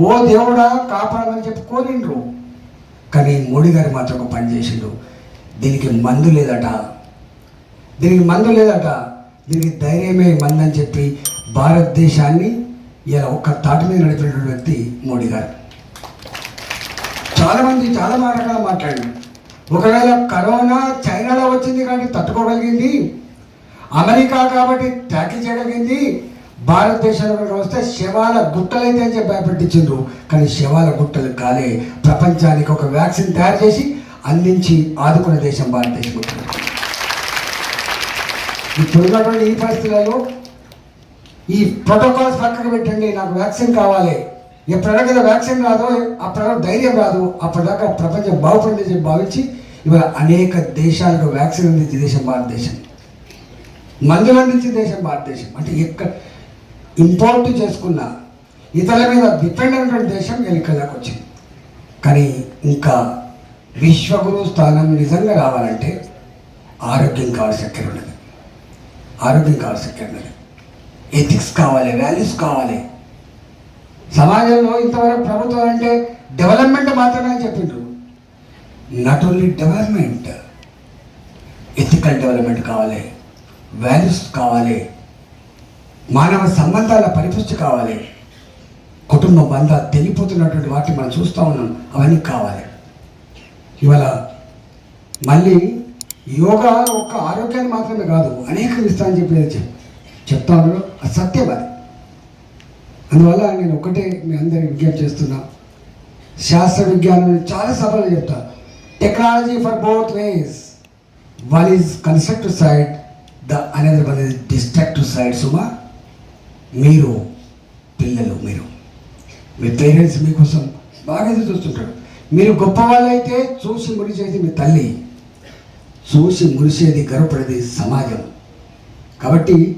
ఓ దేవుడా కాపాడమని చెప్పి కోరిండ్రు. కానీ మోడీ గారు మాత్రం ఒక పని చేసిండు దీనికి మందు లేదట. దీనికి మందు లేదట. దీనికి ధైర్యమే మందు అని చెప్పి భారతదేశాన్ని ఇలా ఒక్క తాటి మీద నడిపినటువంటి వ్యక్తి మోడీ గారు చాలామంది చాలా రకాల మాట్లాడారు. ఒకవేళ కరోనా చైనాలో వచ్చింది కానీ తట్టుకోగలిగింది. అమెరికా కాబట్టి ట్యాకిల్ చేయగలిగింది. భారతదేశంలో వస్తే శవాల గుట్టలైతే అని చెప్పి భయపెట్టించిండ్రు కానీ శవాల గుట్టలు కాలే. ప్రపంచానికి ఒక వ్యాక్సిన్ తయారు చేసి అందించి ఆదుకున్న దేశం భారతదేశం ఇప్పుడున్నటువంటి ఈ పరిస్థితులలో ఈ ప్రోటోకాల్స్ పక్కకు పెట్టండి. నాకు వ్యాక్సిన్ కావాలి. ఎప్పటిదాకా వ్యాక్సిన్ రాదో అప్పటిదాకా ధైర్యం రాదు. అప్పటిదాకా ప్రపంచం బాగుపడింది చెప్పి భావించి ఇవాళ అనేక దేశాలకు వ్యాక్సిన్ అందించే దేశం భారతదేశం. మందులు అందించే దేశం భారతదేశం. అంటే ఎక్కడ ఇంపోర్ట్ చేసుకున్న ఇతరుల మీద డిపెండ్ అయినటువంటి దేశం ఎన్నికలకు వచ్చింది. కానీ ఇంకా విశ్వగురు స్థానం నిజంగా రావాలంటే ఆరోగ్యం కావాల్సిన ఎక్కడ ఉన్నది. ఆరోగ్యం కావాల్సిన ఎక్కడ ఉన్నది. ఎథిక్స్ కావాలి వాల్యూస్ కావాలి. సమాజంలో ఇంతవరకు ప్రభుత్వం అంటే డెవలప్మెంట్ మాత్రమే అని చెప్పిండ్రు. Not only development ethical development కావాలి వాల్యూస్ కావాలి. మానవ సంబంధాల పరిపుష్టి కావాలి. కుటుంబ బంధాలు తెగిపోతున్నటువంటి వాటిని మనం చూస్తూ ఉన్నాం. అవన్నీ కావాలి. ఇవాళ మళ్ళీ యోగా ఒక్క ఆరోగ్యాన్ని మాత్రమే కాదు అనేక విస్తారని చెప్పేది చెప్ చెప్తా ఉన్నాడు అసత్యం అది. అందువల్ల నేను ఒకటే మీ అందరికి విజ్ఞప్తి చేస్తున్నా. శాస్త్ర విజ్ఞానం చాలా సభలు చెప్తా. Technology for both ways one is constructive side the అనేది వన్ ఈజ్ డిస్ట్రక్టివ్ సైడ్ సుమా మీరు పిల్లలు మీరు. మీ పేరెంట్స్ మీకోసం బాగా ఎదురు చూస్తుంటారు. మీరు గొప్పవాళ్ళైతే చూసి మురిసేది మీ తల్లి. చూసి మురిసేది గర్వపడేది సమాజం. కాబట్టి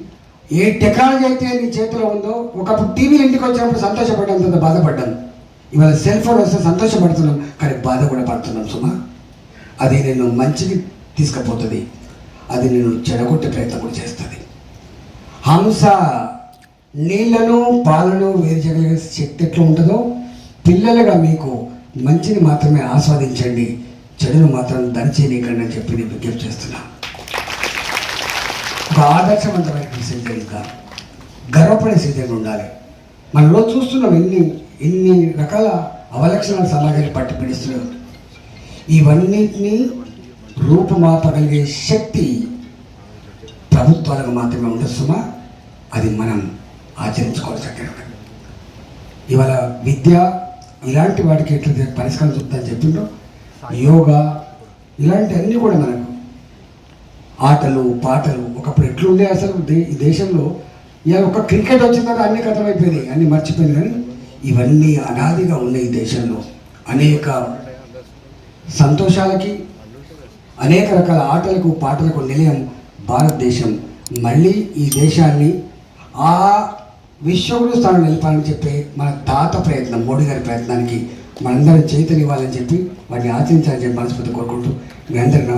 ఏ టెక్నాలజీ అయితే నీ చేతిలో ఉందో ఒకప్పుడు టీవీలు ఇంటికి వచ్చినప్పుడు సంతోషపడ్డాం తర్వాత బాధపడ్డాం. ఇవాళ సెల్ ఫోన్ వస్తే సంతోషపడుతున్నాం కానీ బాధ కూడా పడుతున్నాం సుమా. అది నేను మంచికి తీసుకుపోతుంది. అది నేను చెడగొట్టే ప్రయత్నం కూడా చేస్తుంది. హంస నీళ్ళను పాలను వేరు శక్తి ఎట్లా ఉంటుందో పిల్లలుగా మీకు మంచిని మాత్రమే ఆస్వాదించండి. చెడును మాత్రం దరిచేయకండి అని చెప్పి నేను విజ్ఞప్తి చేస్తున్నా. ఒక ఆదర్శవంతమైన సీజన్ ఇంకా గర్వపడే సీజన్ ఉండాలి. మనలో చూస్తున్నాం ఎన్ని ఎన్ని రకాల అవలక్షణాలు సమాజాన్ని పట్టి పిడిస్తున్నాం ఇవన్నింటినీ రూపుమాపగలిగే శక్తి ప్రభుత్వాలకు మాత్రమే ఉండొస్తుమా అది మనం ఆచరించుకోవాల్సి అక్కడ ఇవాళ విద్య ఇలాంటి వాటికి ఎట్లా పరిష్కారం చెప్తాను చెప్పిండ్రో. యోగా ఇలాంటివన్నీ కూడా మనకు ఆటలు పాటలు ఒకప్పుడు ఎట్లుండే అసలు ఈ దేశంలో ఇలా ఒక క్రికెట్ వచ్చిన అన్ని కథలు అన్ని మర్చిపోయింది కానీ ఇవన్నీ అనాదిగా ఉన్నాయి ఈ దేశంలో. అనేక సంతోషాలకి అనేక రకాల ఆటలకు పాటలకు నిలయం భారతదేశం. మళ్ళీ ఈ దేశాన్ని ఆ విశ్వగురు స్థానం నిలపాలని చెప్పి మన తాత ప్రయత్నం మోడీ గారి ప్రయత్నానికి మనందరం చైతన్యం ఇవ్వాలని చెప్పి వాటిని ఆచరించాలని చెప్పి మనస్ఫూర్తి కోరుకుంటూ మీ అందరికీ